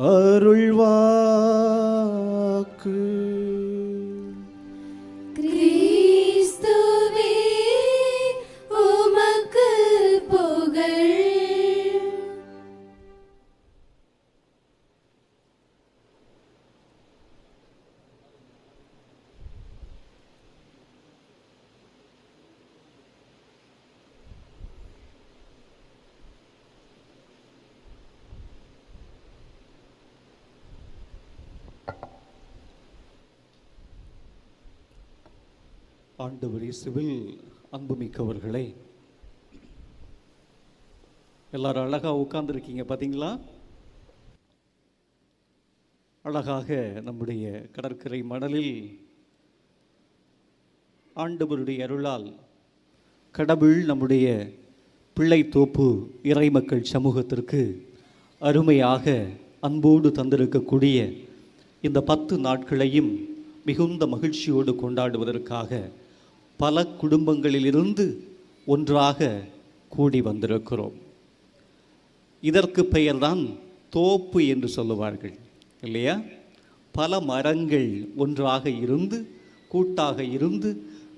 அருள்வாக்கு. ஆண்டவர் இயேசுவில் அன்புமிக்கவர்களே. எல்லாரும் அழகா உட்கார்ந்துருக்கீங்க பார்த்தீங்களா அழகாக நம்முடைய கடற்கரை மணலில் ஆண்டவருடைய அருளால் கடவுள் நம்முடைய பிள்ளை தோப்பு இறைமக்கள் சமூகத்திற்கு அருமையாக அன்போடு தந்திருக்கக்கூடிய இந்த பத்து நாட்களையும் மிகுந்த மகிழ்ச்சியோடு கொண்டாடுவதற்காக பல குடும்பங்களிலிருந்து ஒன்றாக கூடி வந்திருக்கிறோம். இதற்கு பெயர்தான் தோப்பு என்று சொல்லுவார்கள் இல்லையா? பல மரங்கள் ஒன்றாக இருந்து கூட்டாக இருந்து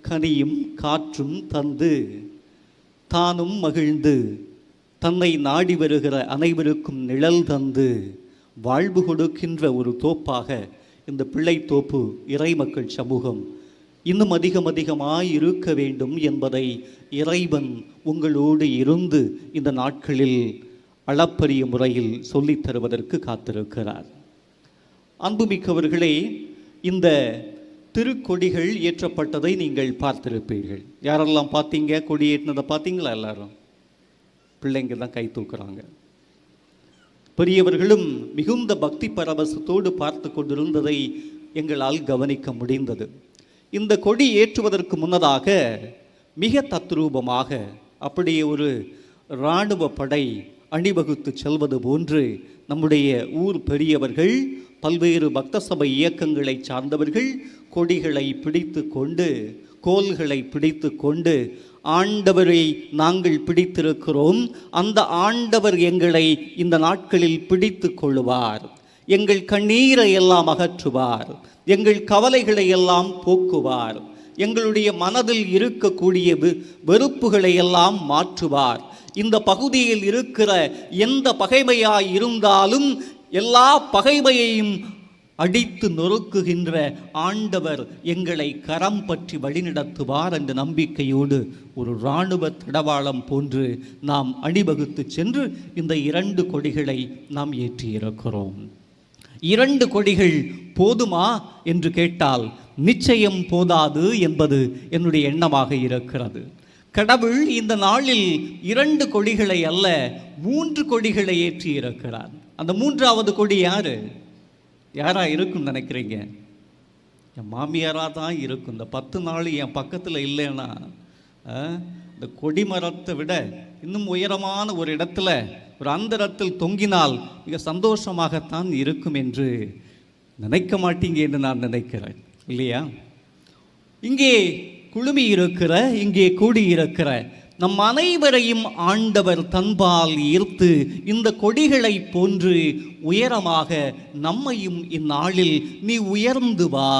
கனியும் காற்றும் தந்து தானும் மகிழ்ந்து தன்னை நாடி வருகிற அனைவருக்கும் நிழல் தந்து வாழ்வு கொடுக்கின்ற ஒரு தோப்பாக இந்த பிள்ளை தோப்பு இறைமக்கள் சமூகம் இன்னும் அதிகம் அதிகமாய் இருக்க வேண்டும் என்பதை இறைவன் உங்களோடு இருந்து இந்த நாட்களில் அளப்பரிய முறையில் சொல்லித் தருவதற்கு காத்திருக்கிறார். அன்புமிக்கவர்களே இந்த திருக்கொடிகள் ஏற்றப்பட்டதை நீங்கள் பார்த்திருப்பீர்கள். யாரெல்லாம் பார்த்தீங்க? கொடி ஏற்றினதை பார்த்தீங்களா எல்லாரும்? பிள்ளைங்க தான் கை தூக்குறாங்க. பெரியவர்களும் மிகுந்த பக்தி பரவசத்தோடு பார்த்து கொண்டிருந்ததை எங்களால் கவனிக்க முடிந்தது. இந்த கொடி ஏற்றுவதற்கு முன்னதாக மிக தத்ரூபமாக அப்படியே ஒரு இராணுவ படை அணிவகுத்து செல்வது போன்று நம்முடைய ஊர் பெரியவர்கள் பல்வேறு பக்த சபை இயக்கங்களை சார்ந்தவர்கள் கொடிகளை பிடித்து கொண்டு கோல்களை பிடித்து கொண்டு ஆண்டவரை நாங்கள் பிடித்திருக்கிறோம். அந்த ஆண்டவர் எங்களை இந்த நாட்களில் பிடித்து கொள்ளுவார். எங்கள் கண்ணீரை எல்லாம் அகற்றுவார். எங்கள் கவலைகளை எல்லாம் போக்குவார். எங்களுடைய மனதில் இருக்கக்கூடிய வெ- வெறுப்புகளை எல்லாம் மாற்றுவார். இந்த பகுதியில் இருக்கிற எந்த பகைமையாய் இருந்தாலும் எல்லா பகைமையையும் அடித்து நொறுக்குகின்ற ஆண்டவர் எங்களை கரம் பற்றி வழிநடத்துவார் என்ற நம்பிக்கையோடு ஒரு இராணுவ தடவாளம் போன்று நாம் அணிவகுத்து சென்று இந்த இரண்டு கொடிகளை நாம் ஏற்றியிருக்கிறோம். இரண்டு கொடிகள் போதுமா என்று கேட்டால் நிச்சயம் போதாது என்பது என்னுடைய எண்ணமாக இருக்கிறது. கடவுள் இந்த நாளில் இரண்டு கொடிகளை அல்ல மூன்று கொடிகளை ஏற்றி இருக்கிறார். அந்த மூன்றாவது கொடி யாரு? யாரா இருக்கும்னு நினைக்கிறீங்க? என் மாமியாராக தான் இருக்கும். இந்த பத்து நாள் என் பக்கத்தில் இல்லைன்னா ஆ, இந்த கொடி மரத்தை விட இன்னும் உயரமான ஒரு இடத்துல ஒரு அந்தரத்தில் தொங்கினால் மிக சந்தோஷமாகத்தான் இருக்கும் என்று நினைக்க மாட்டீங்க என்று நான் நினைக்கிறேன். இல்லையா? இங்கே குழுமி இருக்கிற இங்கே கூடியிருக்கிற நம் அனைவரையும் ஆண்டவர் தன்பால் ஈர்த்து இந்த கொடிகளை போன்று உயரமாக நம்மையும் இந்நாளில் நீ உயர்ந்து வா.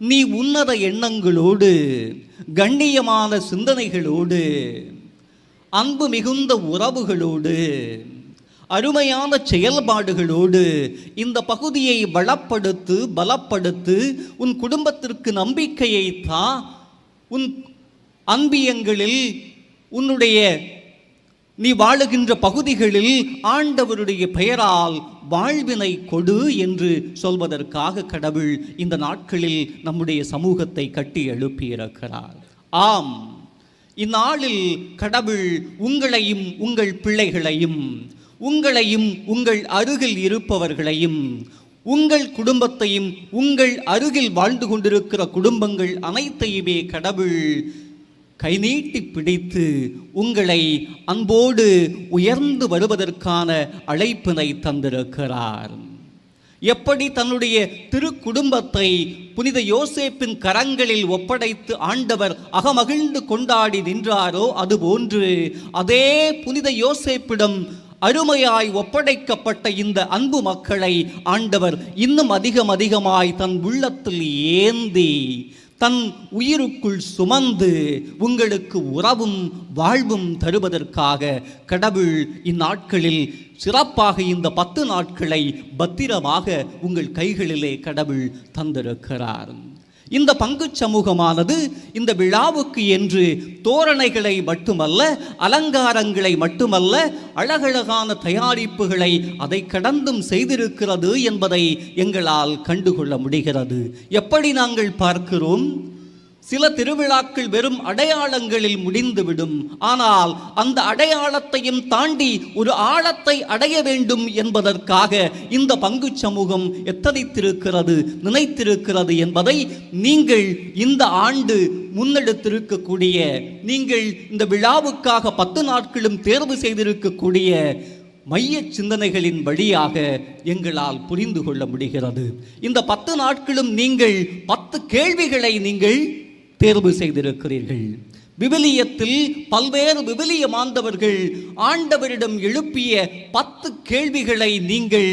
நீ உன்னத எண்ணங்களோடு கண்ணியமான சிந்தனைகளோடு அன்பு மிகுந்த உறவுகளோடு அருமையான செயல்பாடுகளோடு இந்த பகுதியை வளப்படுத்து பலப்படுத்து உன் குடும்பத்திற்கு நம்பிக்கையை தா உன் அன்பியங்களில் உன்னுடைய நீ வாழுகின்ற பகுதிகளில் ஆண்டவருடைய பெயரால் வாழ்வினை கொடு என்று சொல்வதற்காக கடவுள் இந்த நாட்களில் நம்முடைய சமூகத்தை கட்டி எழுப்பியிருக்கிறார். ஆம் இந்நாளில் கடவுள் உங்களையும் உங்கள் பிள்ளைகளையும் உங்களையும் உங்கள் அருகில் இருப்பவர்களையும் உங்கள் குடும்பத்தையும் உங்கள் அருகில் வாழ்ந்து கொண்டிருக்கிற குடும்பங்கள் அனைத்தையுமே கடவுள் கைநீட்டி பிடித்து உங்களை அன்போடு உயர்ந்து வருவதற்கான அழைப்பினை தந்திருக்கிறார். எப்படி தன்னுடைய திருக்குடும்பத்தை புனித யோசேப்பின் கரங்களில் ஒப்படைத்து ஆண்டவர் அகமகிழ்ந்து கொண்டாடி நின்றாரோ அதுபோன்று அதே புனித யோசேப்பிடம் அருமையாய் ஒப்படைக்கப்பட்ட இந்த அன்பு மக்களை ஆண்டவர் இன்னும் அதிகம் அதிகமாய் தன் உள்ளத்தில் ஏந்தி தன் உயிருக்குள் சுமந்து உங்களுக்கு உறவும் வாழ்வும் தருவதற்காக கடவுள் இந்நாட்களில் சிறப்பாக இந்த பத்து நாட்களை பத்திரமாக உங்கள் கைகளிலே கடவுள் தந்திருக்கிறார். இந்த பங்குச் சமூகமானது இந்த விழாவுக்கு என்று தோரணைகளை மட்டுமல்ல அலங்காரங்களை மட்டுமல்ல அழகழகான தயாரிப்புகளை அதை கடந்தும் செய்திருக்கிறது என்பதை எங்களால் கண்டுகொள்ள முடிகிறது. எப்படி நாங்கள் பார்க்கிறோம்? சில திருவிழாக்கள் வெறும் அடையாளங்களில் முடிந்துவிடும். ஆனால் அந்த அடையாளத்தையும் தாண்டி ஒரு ஆழத்தை அடைய வேண்டும் என்பதற்காக இந்த பங்குச் சமூகம் எத்தனைத்திருக்கிறது நினைத்திருக்கிறது என்பதை நீங்கள் இந்த ஆண்டு முன்னெடுத்திருக்கக்கூடிய நீங்கள் இந்த விழாவுக்காக பத்து நாட்களும் தேர்வு செய்திருக்கக்கூடிய மைய சிந்தனைகளின் வழியாக எங்களால் புரிந்து கொள்ள முடிகிறது. இந்த பத்து நாட்களும் நீங்கள் பத்து கேள்விகளை நீங்கள் தேர்வு செய்திருக்கிறீர்கள். விவிலியத்தில் பல்வேறு விவிலிய மாந்தவர்கள் ஆண்டவரிடம் எழுப்பிய பத்து கேள்விகளை நீங்கள்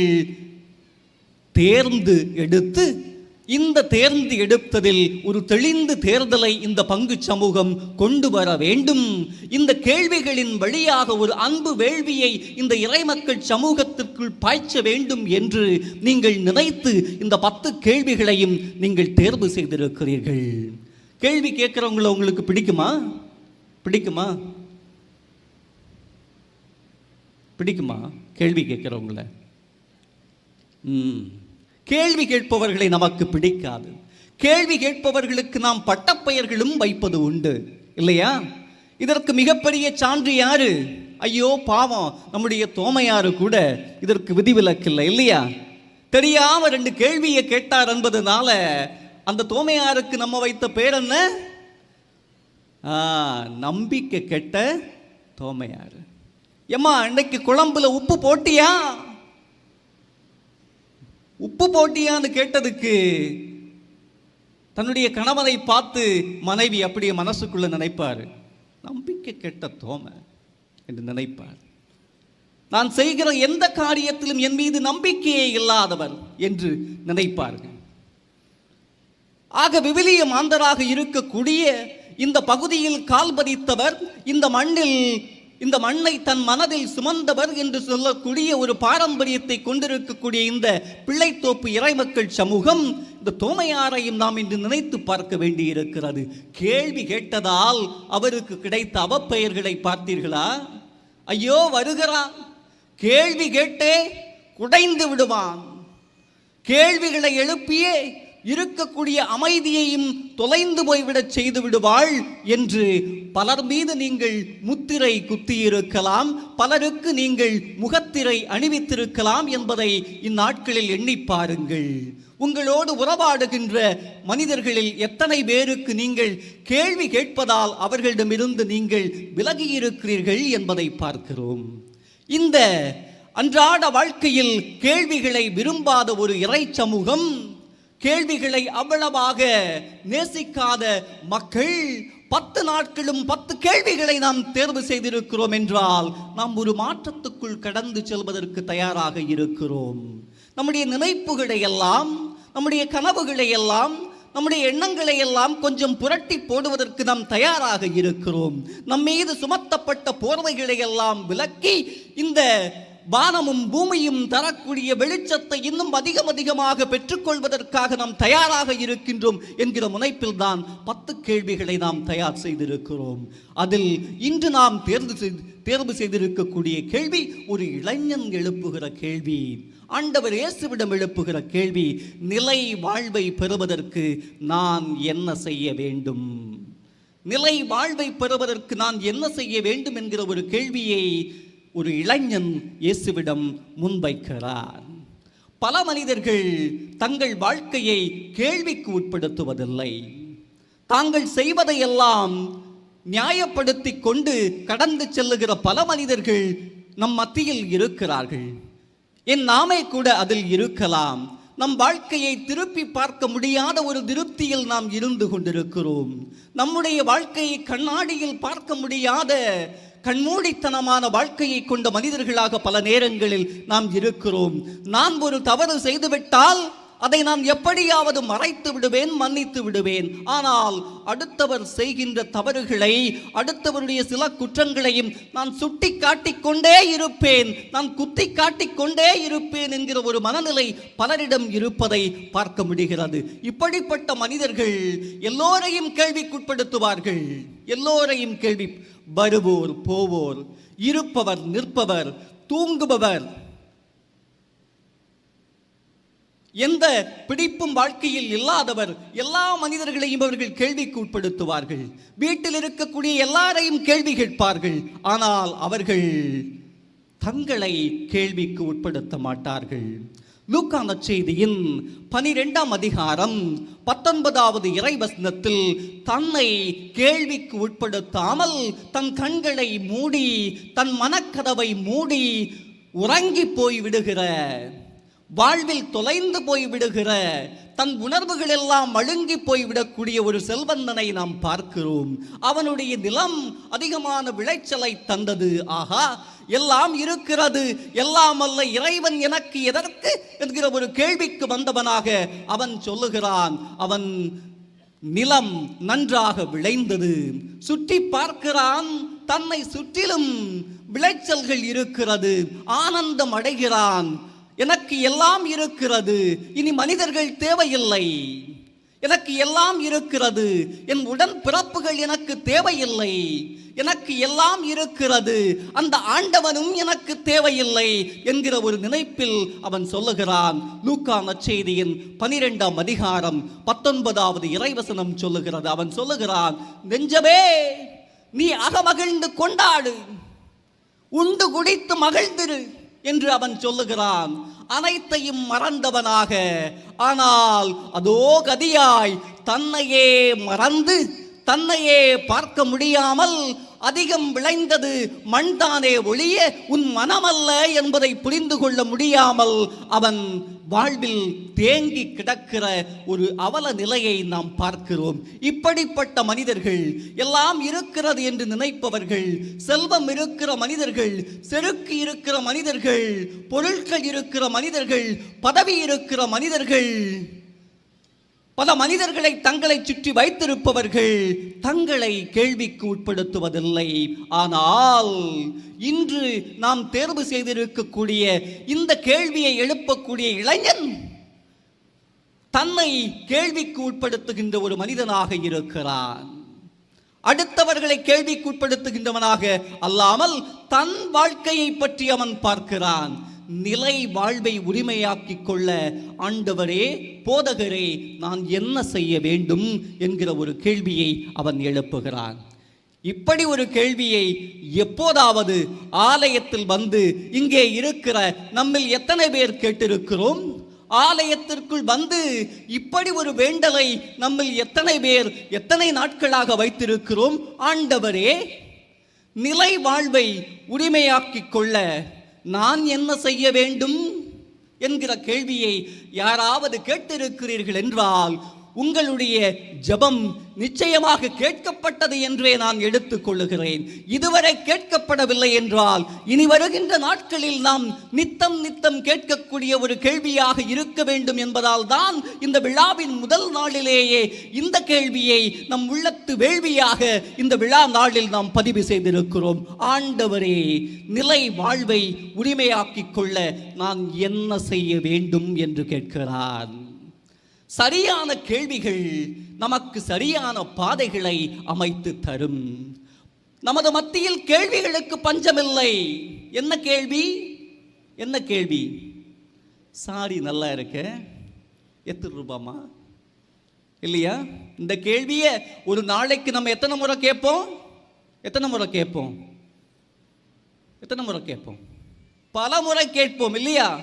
தேர்ந்து எடுத்து இந்த தேர்ந்து எடுத்ததில் ஒரு தெளிந்து தேர்தலை இந்த பங்கு சமூகம் கொண்டு வர வேண்டும். இந்த கேள்விகளின் வழியாக ஒரு அன்பு வேள்வியை இந்த இறைமக்கள் சமூகத்திற்குள் பாய்ச்ச வேண்டும் என்று நீங்கள் நினைத்து இந்த பத்து கேள்விகளையும் நீங்கள் தேர்வு செய்திருக்கிறீர்கள். கேள்வி கேட்குறவங்கள உங்களுக்கு பிடிக்குமா? பிடிக்குமா? பிடிக்குமா கேள்வி கேட்குறவங்கள? ம். கேள்வி கேட்பவர்களை நமக்கு பிடிக்காது. கேள்வி கேட்பவர்களுக்கு நாம் பட்டப்பெயர்களும் வைப்பது உண்டு. இல்லையா? இதற்கு மிகப்பெரிய சான்று யாரு? ஐயோ பாவம். நம்முடைய தோமையாரு கூட இதற்கு விதிவிலக்கில்லை இல்லையா? தெரியாம ரெண்டு கேள்வியை கேட்டார் என்பதனால அந்த தோமையாருக்கு நம்ம வைத்த பேர் என்ன? நம்பிக்கை கெட்ட தோமையாறு ஏம்மா இன்னைக்கு குழம்புல உப்பு போட்டியா? உப்பு போட்டியான்னு கேட்டதுக்கு தன்னுடைய கணவனை பார்த்து மனைவி அப்படியே மனசுக்குள்ள நினைப்பார். நம்பிக்கை கெட்ட தோமை என்று நினைப்பார். நான் செய்கிற எந்த காரியத்திலும் என் மீது நம்பிக்கையே இல்லாதவர் என்று நினைப்பார்கள் ஆக விவிலிய மாந்தராக இருக்கக்கூடிய இந்த பகுதியில் கால் பதித்தவர் இந்த மண்ணில் இந்த மண்ணை தன் மனதில் சுமந்தவர் என்று சொல்லக்கூடிய ஒரு பாரம்பரியத்தை கொண்டிருக்கக்கூடிய இந்த பிள்ளைத்தோப்பு இறைமக்கள் சமூகம் இந்த தோமையாரையும் நாம் இன்று நினைத்து பார்க்க வேண்டியிருக்கிறது. கேள்வி கேட்டதால் அவருக்கு கிடைத்த அவப்பெயர்களை பார்த்தீர்களா? ஐயோ வருகிறான். கேள்வி கேட்டே குடைந்து விடுவான். கேள்விகளை எழுப்பியே இருக்கக்கூடிய அமைதியையும் தொலைந்து போய்விடச் செய்து விடுவாள் என்று பலர் மீது நீங்கள் முத்திரை குத்தியிருக்கலாம் பலருக்கு நீங்கள் முகத்திரை அணிவித்திருக்கலாம் என்பதை இந்நாட்களில் எண்ணி பாருங்கள். உங்களோடு உறவாடுகின்ற மனிதர்களில் எத்தனை பேருக்கு நீங்கள் கேள்வி கேட்பதால் அவர்களிடமிருந்து நீங்கள் விலகியிருக்கிறீர்கள் என்பதை பார்க்கிறோம். இந்த அன்றாட வாழ்க்கையில் கேள்விகளை விரும்பாத ஒரு இறை சமூகம் கேள்விகளை அவ்வளவாக நேசிக்காத மக்கள் பத்து நாட்களும் பத்து கேள்விகளை நாம் தேர்வு செய்திருக்கிறோம் என்றால் நாம் ஒரு மாற்றத்துக்குள் கடந்து செல்வதற்கு தயாராக இருக்கிறோம். நம்முடைய நினைப்புகளை எல்லாம் நம்முடைய கனவுகளை எல்லாம் நம்முடைய எண்ணங்களை எல்லாம் கொஞ்சம் புரட்டி போடுவதற்கு நாம் தயாராக இருக்கிறோம். நம் மீது சுமத்தப்பட்ட போர்வைகளை எல்லாம் விலக்கி இந்த வானமும் பூமியும் தரக்கூடிய வெளிச்சத்தை இன்னும் அதிகம் அதிகமாக பெற்றுக்கொள்வதற்காக நாம் தயாராக இருக்கின்றோம் என்கிற முனைப்பில் தான் பத்து கேள்விகளை நாம் தயார் செய்திருக்கிறோம். அதில் இன்று நாம் தேர்வு செய்து தேர்வு செய்திருக்கக்கூடிய கேள்வி ஒரு இளைஞன் எழுப்புகிற கேள்வி ஆண்டவர் இயேசுவிடம் எழுப்புகிற கேள்வி நிலை வாழ்வை பெறுவதற்கு நான் என்ன செய்ய வேண்டும்? நிலை வாழ்வை பெறுவதற்கு நான் என்ன செய்ய வேண்டும் என்கிற ஒரு கேள்வியை ஒரு இளைஞன் இயேசுவிடம் முன்வைக்கிறார் பல மனிதர்கள் தங்கள் வாழ்க்கையை கேள்விக்கு உட்படுத்துவதில்லை. தாங்கள் செய்வதையெல்லாம் நியாயப்படுத்தி கொண்டு கடந்து செல்லுகிற பல மனிதர்கள் நம் மத்தியில் இருக்கிறார்கள். என் நாமே கூட அதில் இருக்கலாம். நம் வாழ்க்கையை திருப்பி பார்க்க முடியாத ஒரு திருப்தியில் நாம் இருந்து கொண்டிருக்கிறோம். நம்முடைய வாழ்க்கையை கண்ணாடியில் பார்க்க முடியாத கண்மூடித்தனமான வாழ்க்கையை கொண்ட மனிதர்களாக பல நேரங்களில் நாம் இருக்கிறோம். நான் ஒரு தவறு செய்துவிட்டால் அதை நான் எப்படியாவது மறைத்து விடுவேன் மன்னித்து விடுவேன். ஆனால் அடுத்தவர் செய்கின்ற தவறுகளை அடுத்தவருடைய சில குற்றங்களையும் நான் சுட்டி காட்டிக்கொண்டே இருப்பேன். நான் குத்தி காட்டிக்கொண்டே இருப்பேன் என்கிற ஒரு மனநிலை பலரிடம் இருப்பதை பார்க்க முடிகிறது. இப்படிப்பட்ட மனிதர்கள் எல்லோரையும் கேள்விக்குட்படுத்துவார்கள். எல்லோரையும் கேள்வி வருவோர் போவோர் இருப்பவர் நிற்பவர் தூங்குபவர். எந்த பிடிப்பும் வாழ்க்கையில் இல்லாதவர் எல்லா மனிதர்களையும் அவர்கள் கேள்விக்கு உட்படுத்துவார்கள். வீட்டில் இருக்கக்கூடிய எல்லாரையும் கேள்வி கேட்பார்கள். ஆனால் அவர்கள் தங்களை கேள்விக்கு உட்படுத்த மாட்டார்கள். லூக்கான செய்தியின் பனிரெண்டாம் அதிகாரம் பத்தொன்பதாவது இறைவசனத்தில் தன்னை கேள்விக்கு உட்படுத்தாமல் தன் கண்களை மூடி தன் மனக்கதவை மூடி உறங்கி போய் விடுகிற வாழ்வில் தொலைந்து போய் விடுகிற தன் உணர்வுகள் எல்லாம் அழுங்கி போய்விடக்கூடிய ஒரு செல்வந்தனை நாம் பார்க்கிறோம். அவனுடைய நிலம் அதிகமான விளைச்சலை தந்தது. ஆகா எல்லாம் இருக்கிறது எல்லாம் அல்ல இறைவன் எனக்கு எதற்கு என்கிற ஒரு கேள்விக்கு வந்தவனாக அவன் சொல்லுகிறான். அவன் நிலம் நன்றாக விளைந்தது. சுற்றி பார்க்கிறான் தன்னை சுற்றிலும் விளைச்சல்கள் இருக்கிறது. ஆனந்தம் அடைகிறான். எனக்கு எல்லாம் இருக்கிறது இனி மனிதர்கள் தேவையில்லை. எனக்கு எல்லாம் இருக்கிறது என் உடன் பிறப்புகள் எனக்கு தேவையில்லை. எனக்கு எல்லாம் இருக்கிறது அந்த ஆண்டவனும் எனக்கு தேவையில்லை என்கிற ஒரு நினைப்பில் அவன் சொல்லுகிறான். லூக்கா நற்செய்தியின் பனிரெண்டாம் அதிகாரம் பத்தொன்பதாவது இறைவசனம் சொல்லுகிறது. அவன் சொல்லுகிறான் நெஞ்சமே நீ அகமகிழ்ந்து கொண்டாடு. உண்டு குடித்து மகிழ்ந்திரு. என்று அவன் சொல்லுகிறான். அனைத்தையும் மறந்தவனாக. ஆனால் அதோ கதியாய் தன்னையே மறந்து தன்னையே பார்க்க முடியாமல் அதிகம் விளைந்தது மண்தானே ஒழிய உன் மனமல்ல என்பதை புரிந்து கொள்ள முடியாமல் அவன் வாழ்வில் தேங்கி கிடக்கிற ஒரு அவல நிலையை நாம் பார்க்கிறோம். இப்படிப்பட்ட மனிதர்கள் எல்லாம் இருக்கிறது என்று நினைப்பவர்கள் செல்வம் இருக்கிற மனிதர்கள் செருக்கு இருக்கிற மனிதர்கள் பொருட்கள் இருக்கிற மனிதர்கள் பதவி இருக்கிற மனிதர்கள். பல மனிதர்களை தங்களை சுற்றி வைத்திருப்பவர்கள் தங்களை கேள்விக்கு உட்படுத்துவதில்லை. ஆனால் இன்று நாம் தேர்வு செய்திருக்கக்கூடிய இந்த கேள்வியை எழுப்பக்கூடிய இளைஞன் தன்னை கேள்விக்கு உட்படுத்துகின்ற ஒரு மனிதனாக இருக்கிறான். அடுத்தவர்களை கேள்விக்கு உட்படுத்துகின்றவனாக அல்லாமல் தன் வாழ்க்கையை பற்றி அவன் பார்க்கிறான். நிலை வாழ்வை உரிமையாக்கிக் கொள்ள ஆண்டவரே போதகரே நான் என்ன செய்ய வேண்டும் என்கிற ஒரு கேள்வியை அவன் எழுப்புகிறான். இப்படி ஒரு கேள்வியை எப்போதாவது ஆலயத்தில் வந்து இங்கே இருக்கிற நம்மில் எத்தனை பேர் கேட்டிருக்கிறோம்? ஆலயத்திற்குள் வந்து இப்படி ஒரு வேண்டலை நம்மில் எத்தனை பேர் எத்தனை நாட்களாக வைத்திருக்கிறோம்? ஆண்டவரே நிலை வாழ்வை உரிமையாக்கிக் கொள்ள நான் என்ன செய்ய வேண்டும் என்கிற கேள்வியை யாராவது கேட்டிருக்கிறீர்கள் என்றால் உங்களுடைய ஜபம் நிச்சயமாக கேட்கப்பட்டது என்றே நான் எடுத்துக்கொள்ளுகிறேன். இதுவரை கேட்கப்படவில்லை என்றால் இனி வருகின்ற நாட்களில் நாம் நித்தம் நித்தம் கேட்கக்கூடிய ஒரு கேள்வியாக இருக்க வேண்டும் என்பதால் தான் இந்த விழாவின் முதல் நாளிலேயே இந்த கேள்வியை நம் உள்ளத்து வேள்வியாக இந்த விழா நாளில் நாம் பதிவு செய்திருக்கிறோம். ஆண்டவரே நிலை வாழ்வை உரிமையாக்கிக் கொள்ள நான் என்ன செய்ய வேண்டும் என்று கேட்கிறான் சரியான கேள்விகள் நமக்கு சரியான பாதைகளை அமைத்து தரும். நமது மத்தியில் கேள்விகளுக்கு பஞ்சமில்லை. என்ன கேள்வி? என்ன கேள்வி? சாரி நல்லா இருக்க. எத்தனை ரூபாமா இல்லையா? இந்த கேள்வியை ஒரு நாளைக்கு நம்ம எத்தனை முறை கேட்போம்? எத்தனை முறை கேட்போம்? எத்தனை முறை கேட்போம்? பல முறை கேட்போம் இல்லையா?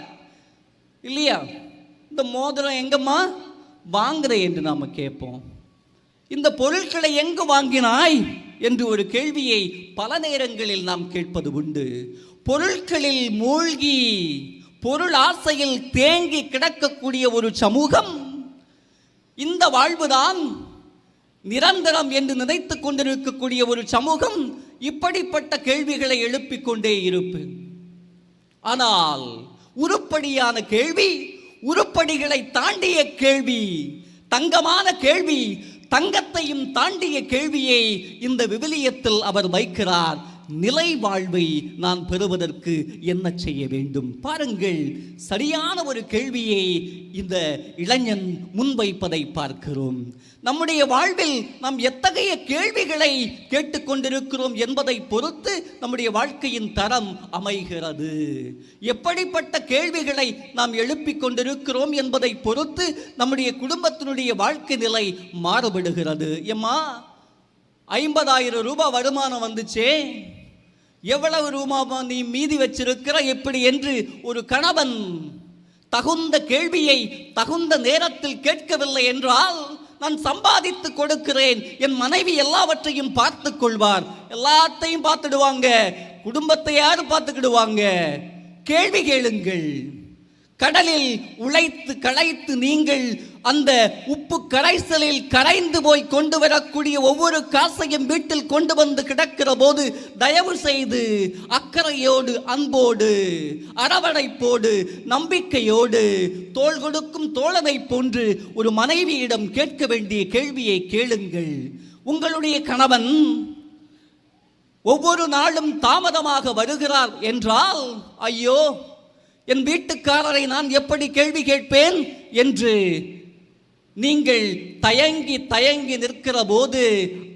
இல்லையா? இந்த மோதிரம் எங்கம்மா? வாங்குற என்று நாம் கேட்போம். இந்த பொருட்களை எங்கு வாங்கினாய்? என்று ஒரு கேள்வியை பல நேரங்களில் நாம் கேட்பது உண்டு. பொருட்களில் மூழ்கி பொருள் ஆசையில் தேங்கி கிடக்கக்கூடிய ஒரு சமூகம் இந்த வாழ்வுதான் நிரந்தரம் என்று நினைத்து கொண்டிருக்கக்கூடிய ஒரு சமூகம் இப்படிப்பட்ட கேள்விகளை எழுப்பிக் கொண்டே இருப்பு ஆனால் உருப்படியான கேள்வி உருப்படிகளை தாண்டிய கேள்வி தங்கமான கேள்வி தங்கத்தையும் தாண்டிய கேள்வியை இந்த விவிலியத்தில் அவர் வைக்கிறார். நிலை வாழ்வை நான் பெறுவதற்கு என்ன செய்ய வேண்டும்? பாருங்கள் சரியான ஒரு கேள்வியை இந்த இளைஞன் முன்வைப்பதை பார்க்கிறோம். நம்முடைய வாழ்வில் நாம் எத்தகைய கேள்விகளை கேட்டுக்கொண்டிருக்கிறோம் என்பதை பொறுத்து நம்முடைய வாழ்க்கையின் தரம் அமைகிறது. எப்படிப்பட்ட கேள்விகளை நாம் எழுப்பிக் கொண்டிருக்கிறோம் என்பதை பொறுத்து நம்முடைய குடும்பத்தினுடைய வாழ்க்கை நிலை மாறுபடுகிறது. எம்மா ஐம்பதாயிரம் ரூபாய் வருமானம் வந்துச்சே. எவ்வளவு ரூபாய் நீ மீதி வச்சிருக்கிற எப்படி என்று ஒரு கணவன் தகுந்த கேள்வியை தகுந்த நேரத்தில் கேட்கவில்லை என்றால் நான் சம்பாதித்து கொடுக்கிறேன். என் மனைவி எல்லாவற்றையும் பார்த்து கொள்வார். எல்லாத்தையும் பார்த்துடுவாங்க. குடும்பத்தை யாரு பார்த்துக்கிடுவாங்க. கேள்வி கேளுங்கள். கடலில் உழைத்து களைத்து நீங்கள் அந்த உப்பு கரைசலில் கரைந்து போய் கொண்டு வரக்கூடிய ஒவ்வொரு காசையும் வீட்டில் கொண்டு வந்து கிடக்கிற போது தயவு செய்து அக்கறையோடு அன்போடு அரவணைப்போடு நம்பிக்கையோடு தோள் கொடுக்கும் தோழனை போன்று ஒரு மனைவியிடம் கேட்க வேண்டிய கேள்வியை கேளுங்கள். உங்களுடைய கணவன் ஒவ்வொரு நாளும் தாமதமாக வருகிறார் என்றால் ஐயோ என் வீட்டுக்காரரை நான் எப்படி கேள்வி கேட்பேன் என்று நீங்கள் தயங்கி தயங்கி நிற்கிற போது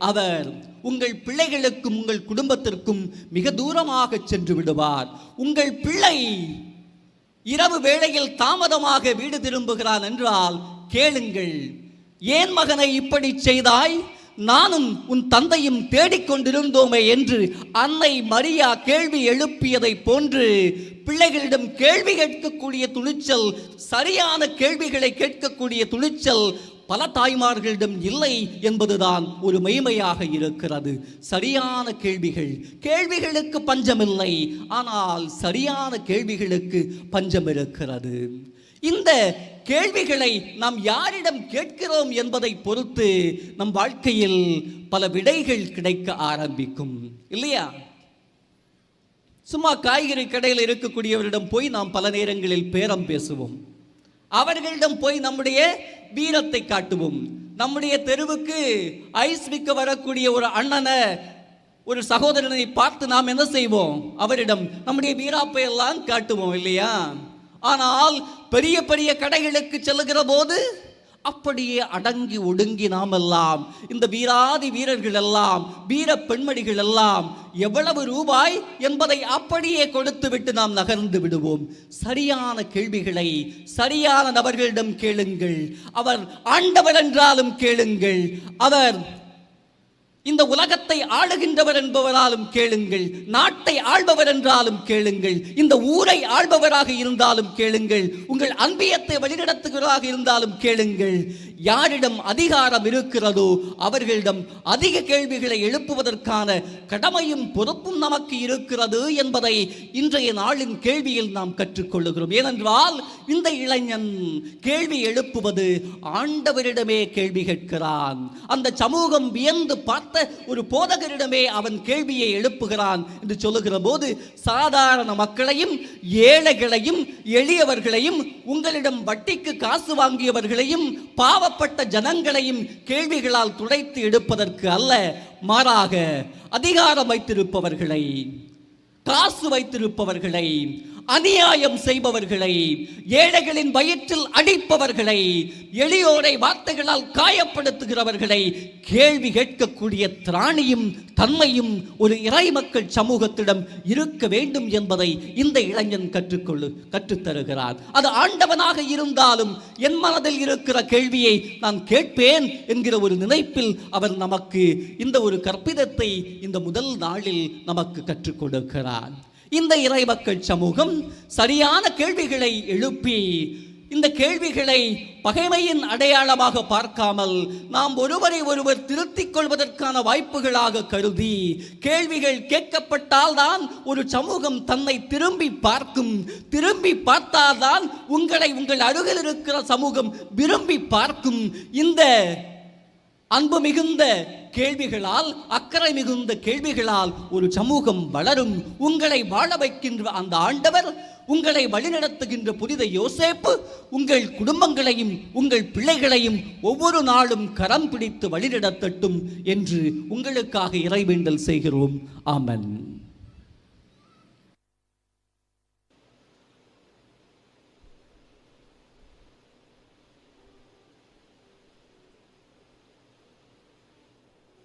அவர் உங்கள் பிள்ளைகளுக்கும் உங்கள் குடும்பத்திற்கும் மிக தூரமாக சென்று விடுவார். உங்கள் பிள்ளை இரவு வேளையில் தாமதமாக வீடு திரும்புகிறான் என்றால் கேளுங்கள். ஏன் மகனை இப்படி செய்தாய்? நானும் உன் தந்தையும் தேடிக்கொண்டிருந்தோமே என்று அன்னை மரியா கேள்வி எழுப்பியதை போன்று பிள்ளைகளிடம் கேள்வி கேட்கக்கூடிய துணிச்சல் சரியான கேள்விகளை கேட்கக்கூடிய துணிச்சல் பல தாய்மார்களிடம் இல்லை என்பதுதான் ஒரு மெய்மையாக இருக்கிறது. சரியான கேள்விகள் கேள்விகளுக்கு பஞ்சமில்லை ஆனால் சரியான கேள்விகளுக்கு பஞ்சம் இருக்கிறது. இந்த கேள்விகளை நாம் யாரிடம் கேட்கிறோம் என்பதை பொறுத்து நம் வாழ்க்கையில் பல விடைகள் கிடைக்க ஆரம்பிக்கும். இல்லையா? சும்மா காய்கறி கடையில் இருக்கக்கூடியவரிடம் போய் நாம் பல நேரங்களில் பேரம் பேசுவோம். அவர்களிடம் போய் நம்முடைய வீரத்தை காட்டுவோம். நம்முடைய தெருவுக்கு ஐஸ் விற்க வரக்கூடிய ஒரு அண்ணனை ஒரு சகோதரனை பார்த்து நாம் என்ன செய்வோம்? அவரிடம் நம்முடைய வீராப்பை எல்லாம் காட்டுவோம் இல்லையா? ஆனால் பெரிய பெரிய கடைகளுக்கு செல்லுகிற போது அப்படியே அடங்கி ஒடுங்கி நாம் எல்லாம் இந்த வீராதி வீரர்கள் எல்லாம் வீர பெண்மணிகள் எல்லாம் எவ்வளவு ரூபாய் என்பதை அப்படியே கொடுத்து விட்டு நாம் நகர்ந்து விடுவோம். சரியான கேள்விகளை சரியான நபர்களிடம் கேளுங்கள். அவர் ஆண்டவர் என்றாலும் கேளுங்கள். அவர் இந்த உலகத்தை ஆளுகின்றவர் என்பவராலும் கேளுங்கள் நாட்டை ஆள்பவர் என்றாலும் கேளுங்கள் இந்த ஊரை ஆள்பவராக இருந்தாலும் கேளுங்கள் உங்கள் அன்பியத்தை வழிநடத்துகிறவராக இருந்தாலும் கேளுங்கள். யாரிடம் அதிகாரம் இருக்கிறதோ அவர்களிடம் அதிக கேள்விகளை எழுப்புவதற்கான கடமையும் பொறுப்பும் நமக்கு இருக்கிறது என்பதை இன்றைய நாளின் கேள்வியில் நாம் கற்றுக்கொள்ளுகிறோம். ஏனென்றால் இந்த இளைஞன் கேள்வி எழுப்புவது ஆண்டவரிடமே கேள்வி கேட்கிறான். அந்த சமூகம் வியந்து பார்த்த ஒரு போதகரிடமே அவன் கேள்வியை எழுப்புகிறான் என்று சொல்லுகிற போது சாதாரண மக்களையும் ஏழைகளையும் எளியவர்களையும் உங்களிடம் வட்டிக்கு காசு வாங்கியவர்களையும் பாவ பாவப்பட்ட ஜனங்களையும் கேள்விகளால் துடைத்து எடுப்பதற்கு அல்ல மாறாக அதிகாரம் வைத்திருப்பவர்களை காசு வைத்திருப்பவர்களை அநியாயம் செய்பவர்களை ஏழைகளின் வயிற்றில் அடிப்பவர்களை எளியோரை வார்த்தைகளால் காயப்படுத்துகிறவர்களை கேள்வி கேட்கக்கூடிய திராணியும் தன்மையும் ஒரு இறை மக்கள் சமூகத்திடம் இருக்க வேண்டும் என்பதை இந்த இளைஞன் கற்றுக்கொள்ளு கற்றுத்தருகிறார் அது ஆண்டவனாக இருந்தாலும் என் மனதில் இருக்கிற கேள்வியை நான் கேட்பேன் என்கிற ஒரு நினைப்பில் அவர் நமக்கு இந்த ஒரு கற்பிதத்தை இந்த முதல் நாளில் நமக்கு கற்றுக் கொடுக்கிறார். இந்த இறைவக்கள் சமூகம் சரியான கேள்விகளை எழுப்பி இந்த கேள்விகளை பகைமையின் அடையாளமாக பார்க்காமல் நாம் ஒருவரை ஒருவர் திருத்திக் கொள்வதற்கான வாய்ப்புகளாக கருதி கேள்விகள் கேட்கப்பட்டால் தான் ஒரு சமூகம் தன்னை திரும்பி பார்க்கும் திரும்பி பார்த்தால்தான் உங்களை உங்கள் அருகில் இருக்கிற சமூகம் விரும்பி பார்க்கும். இந்த அன்பு மிகுந்த கேள்விகளால் அக்கறை மிகுந்த கேள்விகளால் ஒரு சமூகம் வளரும். உங்களை வாழ வைக்கின்ற அந்த ஆண்டவர் உங்களை வழிநடத்துகின்ற புனித யோசேப்பு உங்கள் குடும்பங்களையும் உங்கள் பிள்ளைகளையும் ஒவ்வொரு நாளும் கரம் பிடித்து வழிநடத்தட்டும் என்று உங்களுக்காக இறைவேண்டல் செய்கிறோம். ஆமன்.